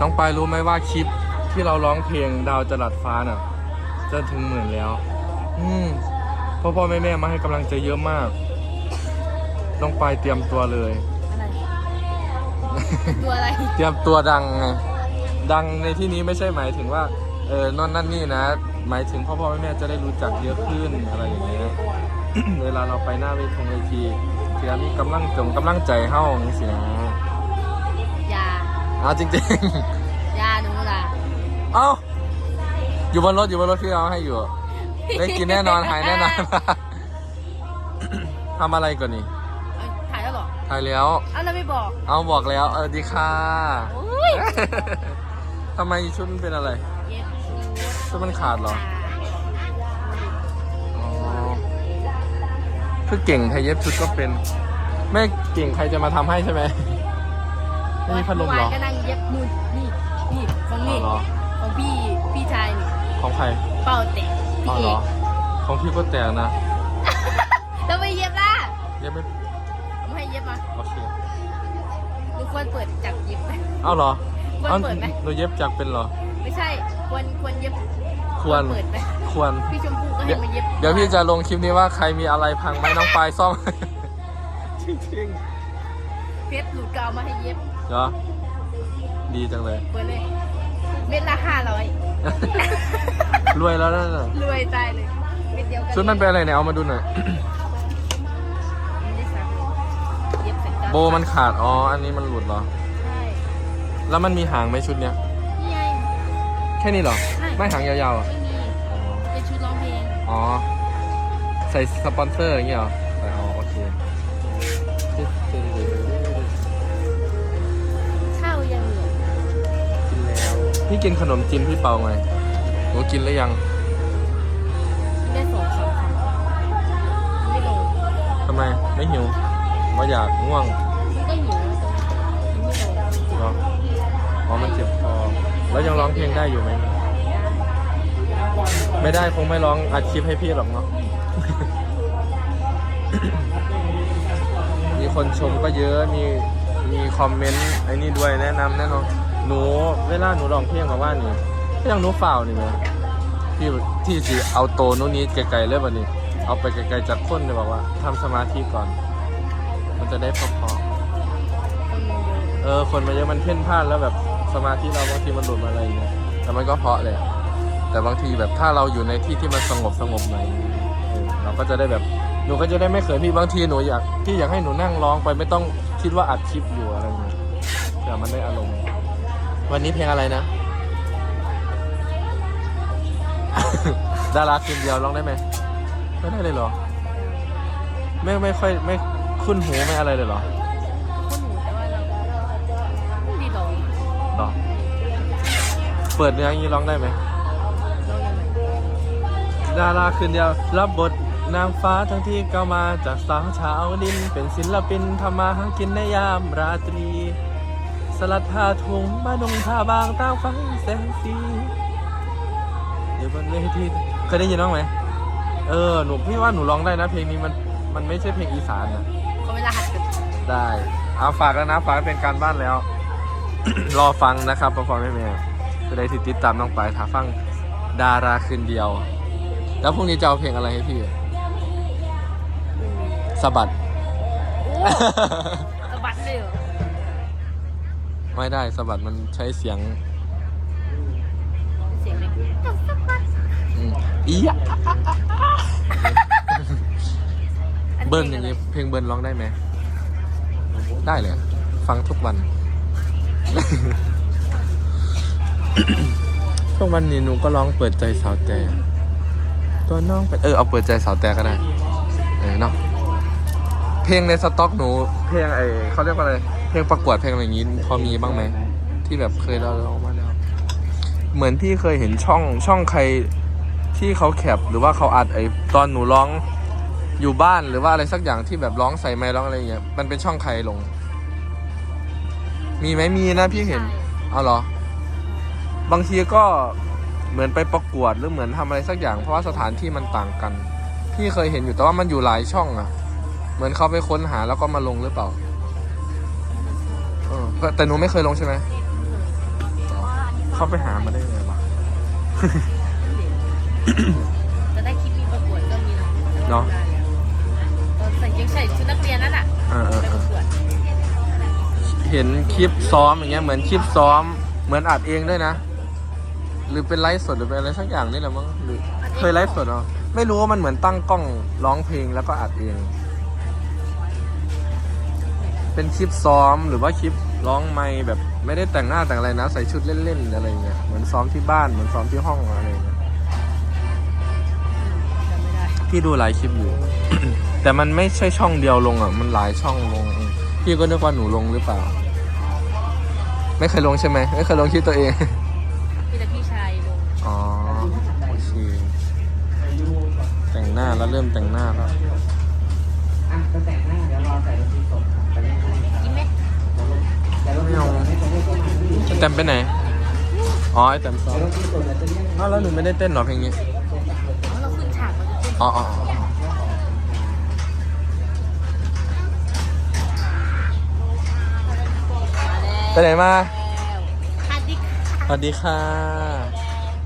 น้องปายรู้ไหมว่าคลิปที่เราร้องเพลงดาวจรัสฟ้าน่ะจะถึงหมื่นแล้ว อืมพ่อพ่อแม่แม่มาให้กำลังใจเยอะมาก น้องปายเตรียมตัวเลย อะไร ตัวอะไร เตรียมตัวดังไงดังในที่นี้ไม่ใช่หมายถึงว่า เออนอนนั่นนี่นะ หมายถึงพ่อพ่อแม่แม่จะได้รู้จักเยอะขึ้นอะไรอย่างเงี้ย เวลาเราไปหน้าเวทีเวทีเสียมีกำลังจงกำลังใจเฮ้าอย่างนี้สินะยา เอาจริงยาหนูล่ะๆ เอ้าอยู่บนรถอยู่บนรถพี่เอาให้อยู่ ได้กินแน่นอนหายแน่นอนทำอะไรก่อนนี่เอาถ่ายแล้วเหรอถ่ายแล้วเอาแล้วไม่บอกเอาบอกแล้ว เออดีค่ะโอ้ยทำไมชุดมันเป็นอะไร เย็บชุดชุดมันขาดเหรอ อ๋อคือเก่งไทยเย็บชุดก็เป็นไม่เก่งใครจะมาทำให้ใช่ไหม ไม่มีพัดลมเหรอเอวานก็นั่งเย็บนู่นนี่นี่ของอ๋อนี่เหรอ ของพี่พี่ชายนี่ของใครเป่าเตะอ๋อพี่เหเอรอกของพี่ก็แตกนะแล้วไปเย็บล่ะเย็บไม่ผมให้เย็บมาโอเคหนูควรเปิดจับเย็บไหม เอ้าเหรอควรเอ้าเปิดไหมหนูเย็บจักรเป็นเหรอ ไม่ใช่ควรควรเย็บควร เปิดไหมควร พี่ชมพู่ก็เดี๋ให้ยวมาเย็บเดี๋ยวพี่จะลงคลิปนี้ว่าใครมีอะไรพังไหมน้องปลายซ่อม จริงเพชรหลุดก็เอามาให้เย็บๆ เหรอดีจังเลย เปิดเลย เม็ดละห้าร้อยรวยแล้วนั่นน่ะรวยตายเลยเม็ดเดียวกัชุดมันเป็นอะไรเนี่ยเอามาดูหน่อย ไม่ได้สั่งเย็บเสร็จก็โบมันขาด อ๋อ อันนี้มันหลุดเหรอ ใช่แล้วมันมีหางไหมชุดเนี้ย นี่ไง แค่นี้เหรอ ใช่ ไม่หางยาวๆอะไม่มีเป็นชุดร้องเพลง อ๋อ ใส่สปอนเซอร์อย่างเงี้ยเหรอใส่อ๋อโอ พี่กินขนมจีนพี่เปาไงหนูกินหรือยังได้สองสามคำไม่ลงทำไมไม่หิวว่าอยากง่วงมันก็หิวแล้วแต่ไม่ลงเหรออ๋อมันเจ็บคอแล้วยังร้องเพลงได้อยู่ไหมไม่ได้คงไม่ร้องอัดคลิปให้พี่หรอกเนาะมีคนชมก็เยอะมีมีคอมเมนต์ไอ้นี่ด้วยแนะนำแน่นอน หนูเวลาหนูร้องเพลงมาว่านี่ก็ยังหนูฝ่าวนี่นะที่ที่สิเอาโตนู้นนี้ไกลๆเลยวันนี้ เอาไปไกลๆจากคนเลยบอกว่าทำสมาธิก่อน มันจะได้พอๆคนมันเยอะเออ คนมาเยอะมันเพ่นพ่านแล้วแบบสมาธิเราบางทีมันหลุดมาอะไรอย่างเงี้ยแต่มันก็เพราะเลยอะแต่บางทีแบบถ้าเราอยู่ในที่ที่มันสงบสงบหน่อยเออเราก็จะได้แบบหนูก็จะได้ไม่เขินพี่บางทีหนูอยากพี่อยากให้หนูนั่งร้องไปไม่ต้องคิดว่าอัดคลิปอยู่อะไรเงี้ยแต่มันได้อารมณ์ วันนี้เพลงอะไรนะ ดาราคืนเดียวร้องได้ไหมไม่ได้เลยเหรอ ไม่ไม่ค่อยไม่คุ้นหูไม่อะไรเลยเหรอคนหนูแต่ว่าเราไม่ดีหรอกหรอ เปิดเนื้ออย่างนี้ร้องได้ไหมเรายังไงดาราคืนเดียวรับบทนางฟ้าทั้งที่เก้ามาจากสาวชาวดิน เป็นศิลปินทำมาหากินในยามราตรี สลัดผ้าถุงมาดงผ้าบางตามไฟแสงสีอยู่บนเวทีเคยได้ยินบ้างไหมเออหนูพี่ว่าหนูร้องได้นะ เพลงนี้มันมันไม่ใช่เพลงอีสานนะเขาเวลาหัดกันได้เอาฝากแล้วนะฝากให้เป็นการบ้านแล้ว รอฟังนะครับพ่อพ่อแม่แม่จะได้ติดตามน้องปายทาฟังดาราคืนเดียว แล้วพรุ่งนี้จะเอาเพลงอะไรให้พี่สะบัดโอ้สะบัดเลยเหรอ ไม่ได้สะบัดมันใช้เสียงเสียงเล็กต้องสะบัดอืมอียะอันเบิ้ลอย่างนี้เพลงเบิ้ลร้องได้ไหม ได้เลยฟังทุกวัน ทุกวันนี้หนูก็ร้องเปิดใจสาวแต่ ตัวน้องไปเออเอาเปิดใจสาวแต่ก็ได้ เออเนาะเพลงในสต็อกหนู เพลงไอเขาเรียกว่าอะไร เพลงประกวดเพลงอะไรอย่างนี้พอมีบ้างไหมที่แบบเคยเราร้องมาแล้ว เหมือนพี่เคยเห็นช่องช่องใครที่เขาแคปหรือว่าเขาอัดไอตอนหนูร้องอยู่บ้านหรือว่าอะไรสักอย่างที่แบบร้องใส่ไมค์ร้องอะไรอย่างเงี้ยมันเป็นช่องใครลง มีไหมมีนะพี่เห็นเอาเหรอ บางทีก็เหมือนไปประกวดหรือเหมือนทำอะไรสักอย่าง เพราะว่าสถานที่มันต่างกัน พี่เคยเห็นอยู่แต่ว่ามันอยู่หลายช่องอะเหมือนเขาไปค้นหาแล้วก็มาลงหรือเปล่าเออ แต่หนูไม่เคยลงใช่ไหมอ๋อเขาไปหามาได้ไงวะ จะได้คลิปมีประกวดก็มีเนาะเนาะตอนใส่ยังใส่ชุดนักเรียนนั่นอะเออเออไปเอปอระกวดเห็นคลิปซ้อมอย่างเงี้ย เหมือนคลิปซ้อม เหมือนอัดเองด้วยนะ หรือเป็นไลฟ์สดหรือเป็นอะไรสักอย่างนี่แหละมั้งหรือเคยไลฟ์สดเหรอ ไม่รู้ว่ามันเหมือนตั้งกล้องร้องเพลงแล้วก็อัดเอง เป็นคลิปซ้อมหรือว่าคลิป ร้องไม่แบบไม่ได้แต่งหน้าแต่งอะไรนะ ใส่ชุดเล่นๆอะไรเงี้ยเหมือนซ้อมที่บ้านเหมือนซ้อมที่ห้องอะไรเงี้ยจำไม่ได้พี่ดูหลายคลิปอยู่ แต่มันไม่ใช่ช่องเดียวลงอะ มันหลายช่องลงพี่ก็นึกว่าหนูลงหรือเปล่า ไม่เคยลงใช่ไหมไม่เคยลงคลิปตัวเองมีแต่พี่ชายลงอ๋อโอเคแต่งหน้าแล้วเริ่มแต่งหน้าแล้ว แตมไปไหน อ๋อไอแตมซ้อมเดี๋ยวดนตรีสดเราจะเรียกอ้าวแล้วหนูไม่ได้เต้นเหรอเพลงนี้อ๋อเราขึ้นฉากเราจะขึ้นอ๋ออ๋ออ๋อไปไหนมาฮันดิสวัสดีค่ะ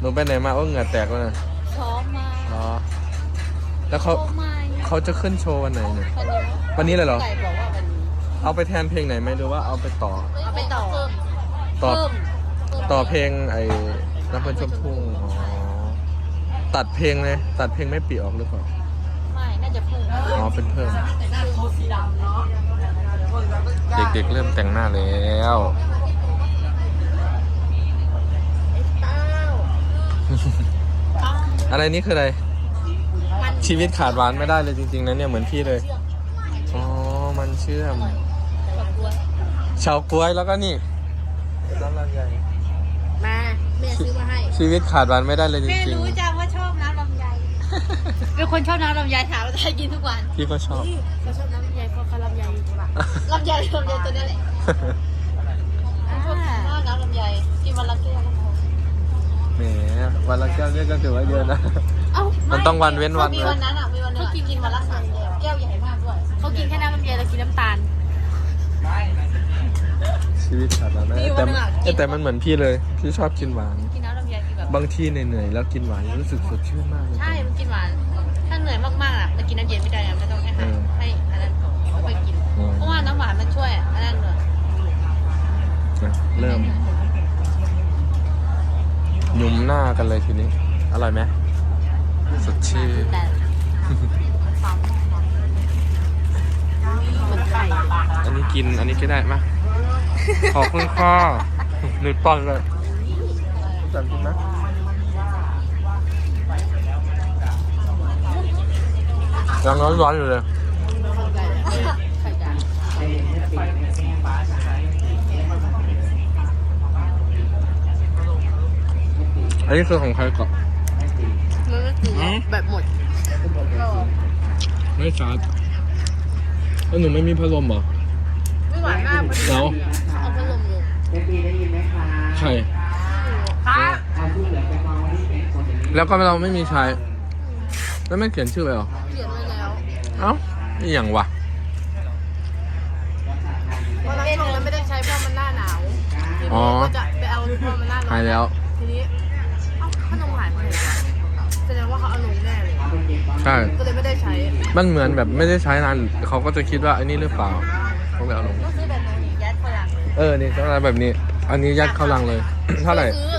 หนูไปไหนมาโอ้เหงื่อแตกแล้วนะซ้อมมาอ๋อแล้วเขาซ้อมมาเขาจะขึ้นโชว์วันไหนเนี่ย วันนี้วันนี้เลยเหรอไก่บอกว่าวันนี้เอาไปแทนเพลงไหนไหมหรือว่าเอาไปต่อ เอาไปต่อ ต่อ เพิ่มต่อเพลงไอ้น้ำเพลินชมทุ่งอ๋อตัดเพลงเลย ตัดเพลงไม่ปีออกหรือเปล่า ไม่น่าจะเพิ่มอ๋อ เป็นเพิ่ม เด็กๆ เริ่มแต่งหน้าแล้ว อะไรนี่คืออะไร มันชีวิตขาดหวานไม่ได้เลยจริงๆนะเนี่ยเหมือนพี่เลยอ๋อ มันเชื่อมแบบกลัวเฉาก๊วยแล้วก็นี่ น้ำลำไยมาแม่ซื้อมาให้ ชีวิตขาดหวานไม่ได้เลยจแม่ริงรู้จังว่าชอบน้ำลำไยเป็นคนชอบน้ำลำไยถามว่าจะให้กินทุกวันๆพี่ก็ชอบ เขาชอบน้ำลำไยเพราะเขาลำไยลำไยลำไยตัวนี้แหละชอบมากน้ำลำไยกินวันละแก้วก็พอแหมวันละแก้วเนี่ยก็ถือว่าเยอะนะ เอ้ามันต้องวันเว้นวันมีนะวันนั้นอะมีวันนึงกินวันละสามแก้วแก้วใหญ่มากด้วยเขากินแค่น้ำลำไยแล้วกินน้ำตาล ชีวิตขาดหวานไม่ได้มีวัแต่นหนึ่งอะกิน แต่มันเหมือนพี่เลยพี่ชอบกินหวาน กินน้ำลำไยคือแบบ บางทีเหนื่อยๆแล้วกินหวานรู้สึกสดชื่นมากเลย ใช่ มันกินหวาน ถ้าเหนื่อยมากๆอะมันกินน้ำเย็นไม่ได้อะไม่ต้องให้ให้ให้อันนั้นไม่ค่อยกิน อืม เพราะว่าน้ำหวานมันช่วยอันนั้นเลยนะเริ่มหยุมหน้ากันเลยทีนี้ อร่อยไหมสดชื่นแต่เหมือนไข่อันนี้กินอันนี้ก็ได้มา ขอบคุณค่ะหนึ่งปอนด์เลยจำกินไหมยังร้อนๆอยู่เลยไข่ดาวให้ให้ปีกให้ปีกฟ้าจะหายอันนี้คือของใครก่อนให้ปีกมันก็คือแบบหมดขึ้นบนเวทีไม่ชาร์จแล้วหนูไม่มีพัดลมเหรอไม่หวานมากพอดีแล้วเอาพัดล มลงให้ปีได้ยินไหมคะใช่ ครับเอาที่เหลือไปกองไว้ที่เป็นคนอย่างนี้แล้วก็เราไม่มีใช้ แล้วไม่เขียนชื่อไปหรอ เขียนไว้แล้วเอ้านี่อย่างวะเพราะช่วงนั้นไม่ได้ใช้เพราะมันหน้าหนาวทีอ๋อ นี้ก็จะไปเอาเพราะมันหน้าร้อนหายแล้ว ทีนี้เอ้าขนมหายไปไหนวะแสดงว่าเขาเอาลงแน่เลยเอาไปเก็บกองใช่ ก็เลยไม่ได้ใช้มันเหมือนแบบไม่ได้ใช้นานเขาก็จะคิดว่าไอ้นี่หรือเปล่าเขาไปเอาลง ก็ ซื้อแบบนี้ยัดฝรั่งเลยเออนี่ก็อะไรแบบนี้ อันนี้ยัดเข้าลังเลย เท่าไหร่ ซื้อ